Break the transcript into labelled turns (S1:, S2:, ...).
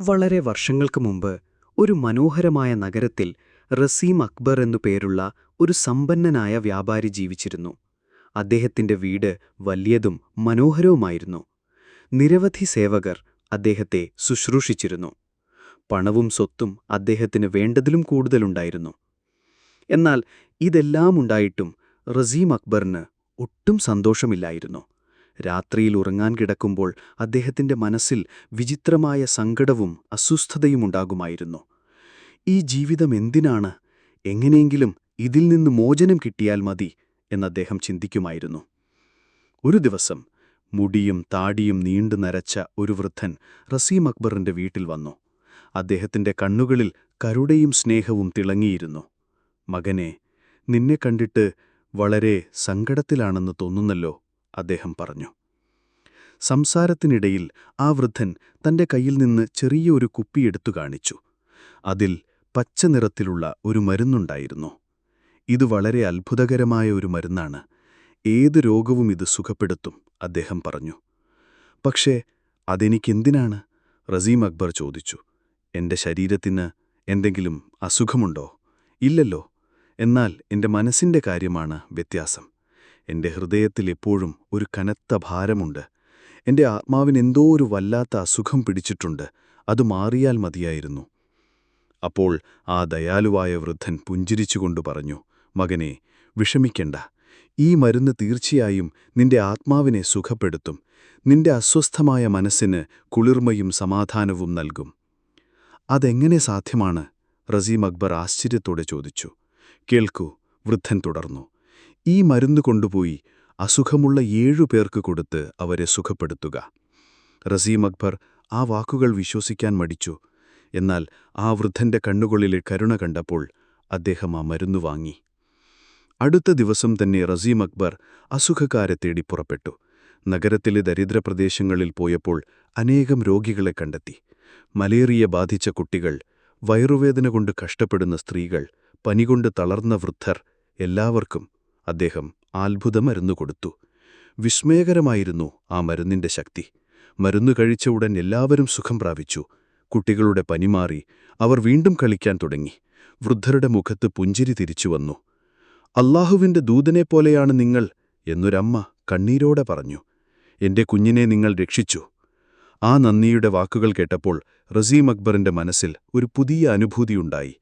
S1: വളരെ വർഷങ്ങൾക്ക് മുമ്പ് ഒരു മനോഹരമായ നഗരത്തിൽ റസീം അക്ബർ എന്നു പേരുള്ള ഒരു സമ്പന്നനായ വ്യാപാരി ജീവിച്ചിരുന്നു. അദ്ദേഹത്തിന്റെ വീട് വലിയതും മനോഹരവുമായിരുന്നു. നിരവധി സേവകർ അദ്ദേഹത്തെ ശുശ്രൂഷിച്ചിരുന്നു. പണവും സ്വത്തും അദ്ദേഹത്തിന് വേണ്ടതിലും കൂടുതലുണ്ടായിരുന്നു. എന്നാൽ ഇതെല്ലാം ഉണ്ടായിട്ടും റസീം അക്ബറിന് ഒട്ടും സന്തോഷമില്ലായിരുന്നു. രാത്രിയിൽ ഉറങ്ങാൻ കിടക്കുമ്പോൾ അദ്ദേഹത്തിന്റെ മനസ്സിൽ വിചിത്രമായ സങ്കടവും അസ്വസ്ഥതയുമുണ്ടാകുമായിരുന്നു. ഈ ജീവിതം എന്തിനാണ്? എങ്ങനെയെങ്കിലും ഇതിൽ നിന്ന് മോചനം കിട്ടിയാൽ മതി എന്നദ്ദേഹം ചിന്തിക്കുമായിരുന്നു. ഒരു ദിവസം മുടിയും താടിയും നീണ്ടു നരച്ച ഒരു വൃദ്ധൻ റസീം അക്ബറിന്റെ വീട്ടിൽ വന്നു. അദ്ദേഹത്തിന്റെ കണ്ണുകളിൽ കരുടയും സ്നേഹവും തിളങ്ങിയിരുന്നു. മകനെ നിന്നെ കണ്ടിട്ട് വളരെ സങ്കടത്തിലാണെന്ന് തോന്നുന്നല്ലോ. അദ്ദേഹം പറഞ്ഞു. സംസാരത്തിനിടയിൽ ആ വൃദ്ധൻ തന്റെ കയ്യിൽ നിന്ന് ചെറിയ ചെറിയൊരു കുപ്പിയെടുത്തു കാണിച്ചു. അതിൽ പച്ച നിറത്തിലുള്ള ഒരു മരുന്നുണ്ടായിരുന്നു. ഇത് വളരെ അത്ഭുതകരമായ ഒരു മരുന്നാണ്. ഏത് രോഗവും ഇത് സുഖപ്പെടുത്തും അദ്ദേഹം പറഞ്ഞു. പക്ഷേ അതെനിക്കെന്തിനാണ്? റസീം അക്ബർ ചോദിച്ചു. എന്റെ ശരീരത്തിന് എന്തെങ്കിലും അസുഖമുണ്ടോ? ഇല്ലല്ലോ. എന്നാൽ എന്റെ മനസ്സിന്റെ കാര്യമാണ് വ്യത്യാസം. എന്റെ ഹൃദയത്തിൽ എപ്പോഴും ഒരു കനത്ത ഭാരമുണ്ട്. എന്റെ ആത്മാവിന് എന്തോ ഒരു വല്ലാത്ത അസുഖം പിടിച്ചിട്ടുണ്ട്. അത് മാറിയാൽ മതിയായിരുന്നു. അപ്പോൾ ആ ദയാലുവായ വൃദ്ധൻ പുഞ്ചിരിച്ചുകൊണ്ട് പറഞ്ഞു മകനെ വിഷമിക്കണ്ട. ഈ മരുന്ന് തീർച്ചയായും നിന്റെ ആത്മാവിനെ സുഖപ്പെടുത്തും. നിന്റെ അസ്വസ്ഥമായ മനസ്സിന് കുളിർമയും സമാധാനവും നൽകും. അതെങ്ങനെ സാധ്യമാണ്? റസീം അക്ബർ ആശ്ചര്യത്തോടെ ചോദിച്ചു. കേൾക്കൂ വൃദ്ധൻ തുടർന്നു. ഈ മരുന്ന് കൊണ്ടുപോയി അസുഖമുള്ള ഏഴു പേർക്ക് കൊടുത്ത് അവരെ സുഖപ്പെടുത്തുക. റസീം അക്ബർ ആ വാക്കുകൾ വിശ്വസിക്കാൻ മടിച്ചു. എന്നാൽ ആ വൃദ്ധന്റെ കണ്ണുകളിലെ കരുണ കണ്ടപ്പോൾ അദ്ദേഹം ആ മരുന്ന് വാങ്ങി. അടുത്ത ദിവസം തന്നെ റസീം അക്ബർ അസുഖക്കാരെ തേടി പുറപ്പെട്ടു. നഗരത്തിലെ ദരിദ്രപ്രദേശങ്ങളിൽ പോയപ്പോൾ അനേകം രോഗികളെ കണ്ടെത്തി. മലേറിയ ബാധിച്ച കുട്ടികൾ വയറുവേദന കൊണ്ട് കഷ്ടപ്പെടുന്ന സ്ത്രീകൾ പനികൊണ്ട് തളർന്ന വൃദ്ധർ എല്ലാവർക്കും അദ്ദേഹം അത്ഭുതമരുന്നു കൊടുത്തു വിസ്മയകരമായിരുന്നു ആ മരുന്നിന്റെ ശക്തി. മരുന്നു കഴിച്ച ഉടൻ എല്ലാവരും സുഖം പ്രാപിച്ചു. കുട്ടികളുടെ പനിമാറി അവർ വീണ്ടും കളിക്കാൻ തുടങ്ങി. വൃദ്ധരുടെ മുഖത്ത് പുഞ്ചിരി തിരിച്ചുവന്നു അള്ളാഹുവിന്റെ ദൂതനെപ്പോലെയാണ് നിങ്ങൾ എന്നൊരമ്മ കണ്ണീരോടെ പറഞ്ഞു. എന്റെ കുഞ്ഞിനെ നിങ്ങൾ രക്ഷിച്ചു. ആ നന്ദിയുടെ വാക്കുകൾ കേട്ടപ്പോൾ റസീം അക്ബറിന്റെ മനസ്സിൽ ഒരു പുതിയ അനുഭൂതിയുണ്ടായി.